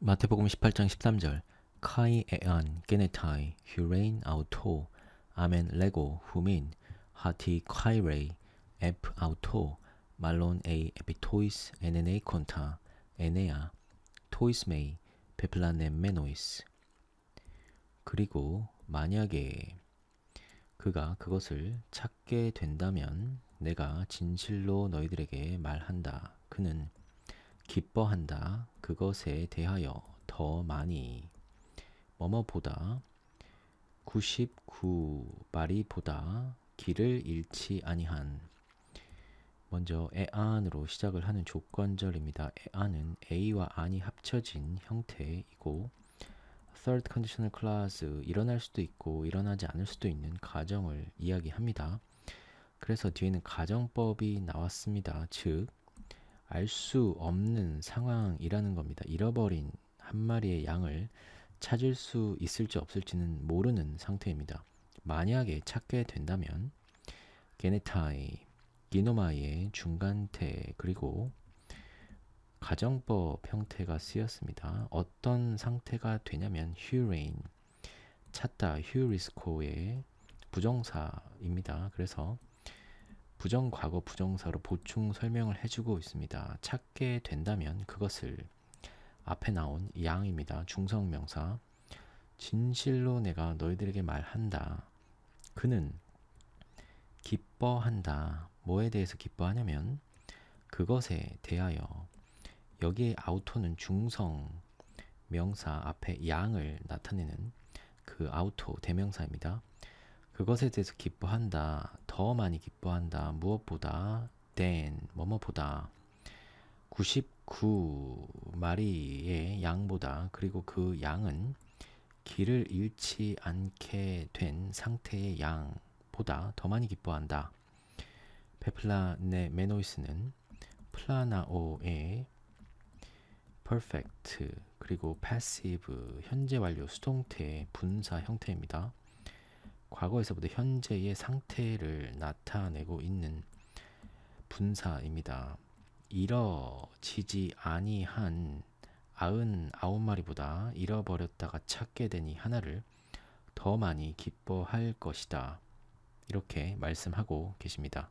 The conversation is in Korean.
마태복음 18장 13절 카이 에안 게네타이 휴레인 아우토 아멘 레고 후민 하티 카이레이 에프 아우토 말론 에이 에피토이스 에네네이 콘타 에네아 토이스메이 페플라네 메노이스 그리고 만약에 그가 그것을 찾게 된다면 내가 진실로 너희들에게 말한다. 그는 기뻐한다. 그것에 대하여 더 많이 뭐뭐보다 99마리보다 길을 잃지 아니한 먼저 에안으로 시작을 하는 조건절입니다. 에안은 A와 안이 합쳐진 형태이고 third conditional clause 일어날 수도 있고 일어나지 않을 수도 있는 가정을 이야기합니다. 그래서 뒤에는 가정법이 나왔습니다. 즉 알 수 없는 상황이라는 겁니다. 잃어버린 한 마리의 양을 찾을 수 있을지 없을지는 모르는 상태입니다. 만약에 찾게 된다면 게네타이, 기노마이의 중간태 그리고 가정법 형태가 쓰였습니다. 어떤 상태가 되냐면 휴레인 찾다 휴리스코의 부정사입니다. 그래서 부정 과거 부정사로 보충 설명을 해주고 있습니다. 찾게 된다면 그것을 앞에 나온 양입니다. 중성명사 진실로 내가 너희들에게 말한다. 그는 기뻐한다. 뭐에 대해서 기뻐하냐면 그것에 대하여 여기에 아우토는 중성 명사 앞에 양을 나타내는 그 아우토 대명사입니다. 그것에 대해서 기뻐한다. 더 많이 기뻐한다. 무엇보다 than 뭐뭐보다 99 마리의 양보다 그리고 그 양은 길을 잃지 않게 된 상태의 양보다 더 많이 기뻐한다. 페플라네 메노이스는 플라나오의 perfect 그리고 passive 현재 완료 수동태 분사 형태입니다. 과거에서부터 현재의 상태를 나타내고 있는 분사입니다. 잃어지지 아니한 아흔 아홉 마리보다 잃어버렸다가 찾게 되니 하나를 더 많이 기뻐할 것이다. 이렇게 말씀하고 계십니다.